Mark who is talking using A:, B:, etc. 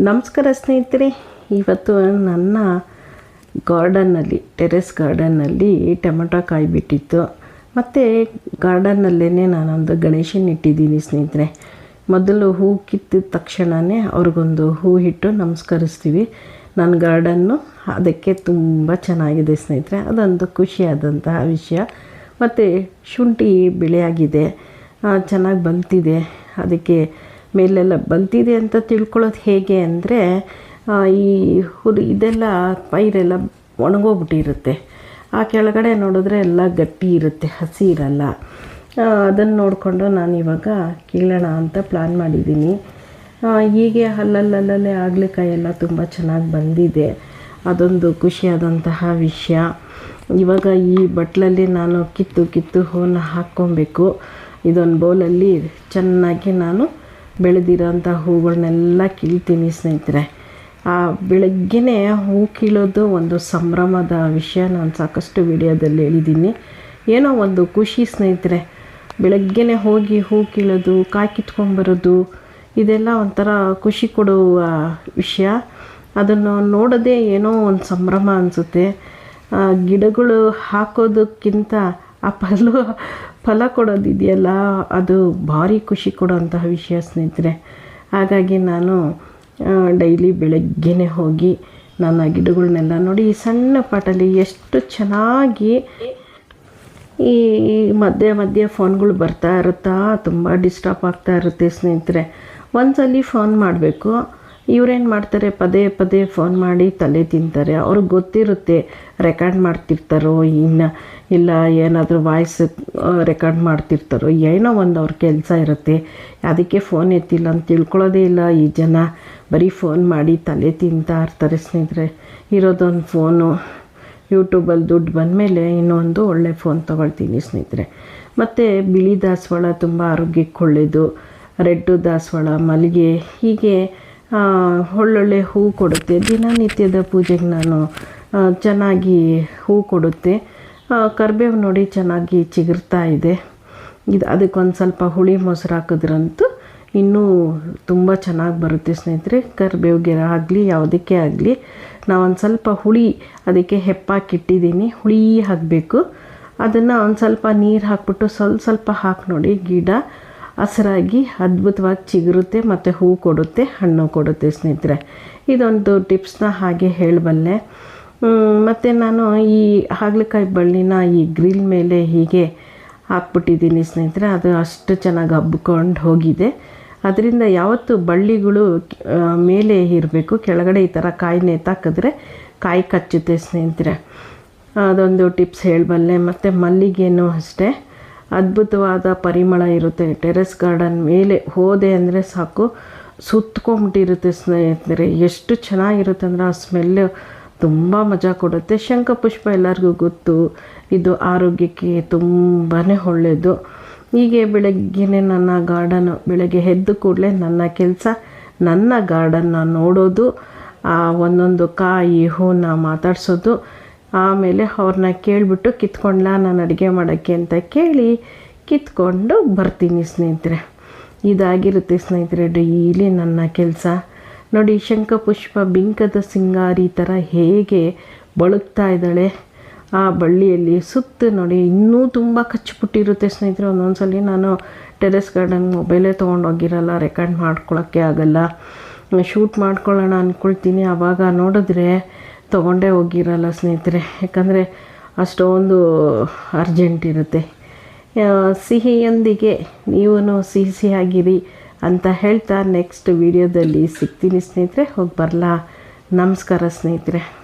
A: ನಮಸ್ಕಾರ ಸ್ನೇಹಿತರೆ, ಇವತ್ತು ನನ್ನ ಗಾರ್ಡನ್ನಲ್ಲಿ, ಟೆರೆಸ್ ಗಾರ್ಡನ್ನಲ್ಲಿ ಟೊಮೆಟೊ ಕಾಯಿ ಬಿಟ್ಟಿತ್ತು. ಮತ್ತು ಗಾರ್ಡನ್ನಲ್ಲೇ ನಾನೊಂದು ಗಣೇಶನ ಇಟ್ಟಿದ್ದೀನಿ ಸ್ನೇಹಿತರೆ. ಮೊದಲು ಹೂ ಕಿತ್ತಿದ ತಕ್ಷಣವೇ ಅವ್ರಿಗೊಂದು ಹೂ ಇಟ್ಟು ನಮಸ್ಕರಿಸ್ತೀವಿ. ನನ್ನ ಗಾರ್ಡನ್ನು ಅದಕ್ಕೆ ತುಂಬ ಚೆನ್ನಾಗಿದೆ ಸ್ನೇಹಿತರೆ. ಅದೊಂದು ಖುಷಿಯಾದಂತಹ ವಿಷಯ. ಮತ್ತು ಶುಂಠಿ ಬೆಳೆಯಾಗಿದೆ. ಚೆನ್ನಾಗಿ ಬಂತಿದೆ. ಅದಕ್ಕೆ ಮೇಲೆಲ್ಲ ಬಂತಿದೆ ಅಂತ ತಿಳ್ಕೊಳ್ಳೋದು ಹೇಗೆ ಅಂದರೆ ಈ ಹುರಿ ಇದೆಲ್ಲ ಪೈರೆಲ್ಲ ಒಣಗೋಗ್ಬಿಟ್ಟಿರುತ್ತೆ. ಆ ಕೆಳಗಡೆ ನೋಡಿದ್ರೆ ಎಲ್ಲ ಗಟ್ಟಿ ಇರುತ್ತೆ, ಹಸಿ ಇರಲ್ಲ. ಅದನ್ನು ನೋಡಿಕೊಂಡು ನಾನು ಇವಾಗ ಕೀಳೋಣ ಅಂತ ಪ್ಲ್ಯಾನ್ ಮಾಡಿದ್ದೀನಿ. ಹೀಗೆ ಅಲ್ಲಲ್ಲಲ್ಲೇ ಆಗ್ಲಿಕಾಯಿ ಎಲ್ಲ ತುಂಬ ಚೆನ್ನಾಗಿ ಬಂದಿದೆ. ಅದೊಂದು ಖುಷಿಯಾದಂತಹ ವಿಷಯ. ಇವಾಗ ಈ ಬಟ್ಲಲ್ಲಿ ನಾನು ಕಿತ್ತು ಕಿತ್ತು ಹೂವನ್ನ ಹಾಕ್ಕೊಬೇಕು. ಇದೊಂದು ಬೌಲಲ್ಲಿ ಚೆನ್ನಾಗಿ ನಾನು ಬೆಳೆದಿರೋಂಥ ಹೂಗಳನ್ನೆಲ್ಲ ಕೀಳ್ತೀನಿ ಸ್ನೇಹಿತರೆ. ಆ ಬೆಳಗ್ಗೆನೇ ಹೂ ಕೀಳೋದು ಒಂದು ಸಂಭ್ರಮದ ವಿಷಯ. ನಾನು ಸಾಕಷ್ಟು ವಿಡಿಯೋದಲ್ಲಿ ಹೇಳಿದ್ದೀನಿ. ಏನೋ ಒಂದು ಖುಷಿ ಸ್ನೇಹಿತರೆ. ಬೆಳಗ್ಗೆನೇ ಹೋಗಿ ಹೂ ಕೀಳೋದು ಕಾಯಿ ಕಿತ್ಕೊಂಬರೋದು ಇದೆಲ್ಲ ಒಂಥರ ಖುಷಿ ಕೊಡುವ ವಿಷಯ. ಅದನ್ನು ನೋಡೋದೇ ಏನೋ ಒಂದು ಸಂಭ್ರಮ ಅನಿಸುತ್ತೆ. ಗಿಡಗಳು ಹಾಕೋದಕ್ಕಿಂತ ಆ ಫಲ ಫಲ ಕೊಡೋದಿದೆಯಲ್ಲ ಅದು ಭಾರಿ ಖುಷಿ ಕೊಡೋಂತಹ ವಿಷಯ ಸ್ನೇಹಿತರೆ. ಹಾಗಾಗಿ ನಾನು ಡೈಲಿ ಬೆಳಗ್ಗೆನೇ ಹೋಗಿ ನನ್ನ ಗಿಡಗಳನ್ನೆಲ್ಲ ನೋಡಿ ಈ ಸಣ್ಣ ಪಾಟಲ್ಲಿ ಎಷ್ಟು ಚೆನ್ನಾಗಿ ಈ ಮಧ್ಯೆ ಮಧ್ಯೆ ಫೋನ್ಗಳು ಬರ್ತಾ ಇರುತ್ತಾ ತುಂಬ ಡಿಸ್ಟರ್ಬ್ ಆಗ್ತಾ ಇರುತ್ತೆ ಸ್ನೇಹಿತರೆ. ಒಂದ್ಸಲಿ ಫೋನ್ ಮಾಡಬೇಕು. ಇವರೇನು ಮಾಡ್ತಾರೆ? ಪದೇ ಪದೇ ಫೋನ್ ಮಾಡಿ ತಲೆ ತಿಂತಾರೆ. ಅವ್ರಿಗೆ ಗೊತ್ತಿರುತ್ತೆ ರೆಕಾರ್ಡ್ ಮಾಡ್ತಿರ್ತಾರೋ, ಇನ್ನು ಇಲ್ಲ ಏನಾದರೂ ವಾಯ್ಸ್ ರೆಕಾರ್ಡ್ ಮಾಡ್ತಿರ್ತಾರೋ, ಏನೋ ಒಂದು ಅವ್ರ ಕೆಲಸ ಇರುತ್ತೆ. ಅದಕ್ಕೆ ಫೋನ್ ಎತ್ತಿಲ್ಲ ಅಂತ ತಿಳ್ಕೊಳ್ಳೋದೇ ಇಲ್ಲ. ಈ ಜನ ಬರೀ ಫೋನ್ ಮಾಡಿ ತಲೆ ತಿಂತಾ ಇರ್ತಾರೆ ಸ್ನೇಹಿತರೆ. ಇರೋದೊಂದು ಫೋನು ಯೂಟ್ಯೂಬಲ್ಲಿ ದುಡ್ಡು ಬಂದಮೇಲೆ ಇನ್ನೊಂದು ಒಳ್ಳೆ ಫೋನ್ ತೊಗೊಳ್ತೀನಿ ಸ್ನೇಹಿತರೆ. ಮತ್ತು ಬಿಳಿ ದಾಸವಾಳ ತುಂಬ ಆರೋಗ್ಯಕ್ಕೆ ಒಳ್ಳೆಯದು ರೆಡ್ಡು ದಾಸವಾಳ, ಮಲ್ಲಿಗೆ, ಹೀಗೆ ಒಳ್ಳೊಳ್ಳೆ ಹೂ ಕೊಡುತ್ತೆ. ದಿನನಿತ್ಯದ ಪೂಜೆಗೆ ನಾನು ಚೆನ್ನಾಗಿ ಹೂ ಕೊಡುತ್ತೆ. ಕರ್ಬೇವು ನೋಡಿ ಚೆನ್ನಾಗಿ ಚಿಗುರ್ತಾ ಇದೆ. ಇದು ಅದಕ್ಕೊಂದು ಸ್ವಲ್ಪ ಹುಳಿ ಮೊಸರು ಹಾಕಿದ್ರಂತೂ ಇನ್ನೂ ತುಂಬ ಚೆನ್ನಾಗಿ ಬರುತ್ತೆ ಸ್ನೇಹಿತರೆ. ಕರಿಬೇವಿಗೆ ಆಗಲಿ, ಯಾವುದಕ್ಕೆ ಆಗಲಿ, ನಾವೊಂದು ಸ್ವಲ್ಪ ಹುಳಿ ಅದಕ್ಕೆ ಹೆಪ್ಪಾಕಿಟ್ಟಿದ್ದೀನಿ ಹುಳಿ ಹಾಕಬೇಕು. ಅದನ್ನು ಒಂದು ಸ್ವಲ್ಪ ನೀರು ಹಾಕ್ಬಿಟ್ಟು ಸ್ವಲ್ಪ ಸ್ವಲ್ಪ ಹಾಕಿ ನೋಡಿ ಗಿಡ. ಹಸಿರಾಗಿ ಅದ್ಭುತವಾಗಿ ಚಿಗುರುತ್ತೆ ಮತ್ತು ಹೂ ಕೊಡುತ್ತೆ, ಹಣ್ಣು ಕೊಡುತ್ತೆ ಸ್ನೇಹಿತರೆ. ಇದೊಂದು ಟಿಪ್ಸ್ನ ಹಾಗೆ ಹೇಳಬಲ್ಲೆ. ಮತ್ತು ನಾನು ಈ ಹಾಗಲಕಾಯಿ ಬಳ್ಳಿನ ಈ ಗ್ರಿಲ್ ಮೇಲೆ ಹೀಗೆ ಹಾಕ್ಬಿಟ್ಟಿದ್ದೀನಿ ಸ್ನೇಹಿತರೆ. ಅದು ಅಷ್ಟು ಚೆನ್ನಾಗಿ ಹಬ್ಕೊಂಡು ಹೋಗಿದೆ. ಅದರಿಂದ ಯಾವತ್ತು ಬಳ್ಳಿಗಳು ಮೇಲೆ ಇರಬೇಕು. ಕೆಳಗಡೆ ಈ ಥರ ಕಾಯಿ ನೇತಾಕಿದ್ರೆ ಕಾಯಿ ಕಚ್ಚುತ್ತೆ ಸ್ನೇಹಿತರೆ. ಅದೊಂದು ಟಿಪ್ಸ್ ಹೇಳಬಲ್ಲೆ. ಮತ್ತು ಮಲ್ಲಿಗೆನೂ ಅಷ್ಟೇ. ಅದ್ಭುತವಾದ ಪರಿಮಳ ಇರುತ್ತೆ. ಟೆರೆಸ್ ಗಾರ್ಡನ್ ಮೇಲೆ ಹೋದೆ ಅಂದರೆ ಸಾಕು. ಸುತ್ಕೊಂಬಿಟ್ಟಿರುತ್ತೆ ಸ್ನೇಹಿತರೆ. ಎಷ್ಟು ಚೆನ್ನಾಗಿರುತ್ತೆ ಅಂದರೆ ಆ ಸ್ಮೆಲ್ಲು ತುಂಬ ಮಜಾ ಕೊಡುತ್ತೆ. ಶಂಖಪುಷ್ಪ ಎಲ್ಲರಿಗೂ ಗೊತ್ತು. ಇದು ಆರೋಗ್ಯಕ್ಕೆ ತುಂಬಾ ಒಳ್ಳೆಯದು ಹೀಗೆ ಬೆಳಗ್ಗೆನೆ ನನ್ನ ಗಾರ್ಡನು ಬೆಳಗ್ಗೆ ಎದ್ದ ಕೂಡಲೇ ನನ್ನ ಕೆಲಸ, ನನ್ನ ಗಾರ್ಡನ್ನ ನೋಡೋದು, ಆ ಒಂದೊಂದು ಕಾಯಿ ಹೂನ ಮಾತಾಡ್ಸೋದು ಆಮೇಲೆ ಅವ್ರನ್ನ ಕೇಳಿಬಿಟ್ಟು, ಕಿತ್ಕೊಂಡ್ಲ ನಾನು ಅಡುಗೆ ಮಾಡೋಕ್ಕೆ ಅಂತ ಕೇಳಿ ಕಿತ್ಕೊಂಡು ಬರ್ತೀನಿ ಸ್ನೇಹಿತರೆ. ಇದಾಗಿರುತ್ತೆ ಸ್ನೇಹಿತರೆ ಡೈಲಿ ನನ್ನ ಕೆಲಸ. ನೋಡಿ, ಶಂಖಪುಷ್ಪ ಬಿಂಕದ ಸಿಂಗಾರಿ ಥರ ಹೇಗೆ ಬಳುಕ್ತಾ ಇದ್ದಾಳೆ. ಆ ಬಳ್ಳಿಯಲ್ಲಿ ಸುತ್ತ ನೋಡಿ, ಇನ್ನೂ ತುಂಬ ಕಚ್ಚಿಬಿಟ್ಟಿರುತ್ತೆ ಸ್ನೇಹಿತರೆ. ಒಂದೊಂದು ಸಲ ನಾನು ಟೆರೆಸ್ ಗಾರ್ಡನ್ ಮೊಬೈಲೇ ತೊಗೊಂಡೋಗಿರಲ್ಲ, ರೆಕಾರ್ಡ್ ಮಾಡ್ಕೊಳ್ಳೋಕ್ಕೆ ಆಗಲ್ಲ. ಶೂಟ್ ಮಾಡ್ಕೊಳ್ಳೋಣ ಅಂದ್ಕೊಳ್ತೀನಿ ಆವಾಗ ನೋಡಿದ್ರೆ ತೊಗೊಂಡೇ ಹೋಗಿರಲ್ಲ ಸ್ನೇಹಿತರೆ. ಯಾಕಂದರೆ ಅಷ್ಟೊಂದು ಅರ್ಜೆಂಟ್ ಇರುತ್ತೆ. ಸಿಹಿಯೊಂದಿಗೆ ನೀವೂ ಸಿಹಿ ಸಿಹಿಯಾಗಿರಿ ಅಂತ ಹೇಳ್ತಾ ನೆಕ್ಸ್ಟ್ ವೀಡಿಯೋದಲ್ಲಿ ಸಿಗ್ತೀನಿ ಸ್ನೇಹಿತರೆ. ಹೋಗಿ ಬರಲಾ. ನಮಸ್ಕಾರ ಸ್ನೇಹಿತರೆ.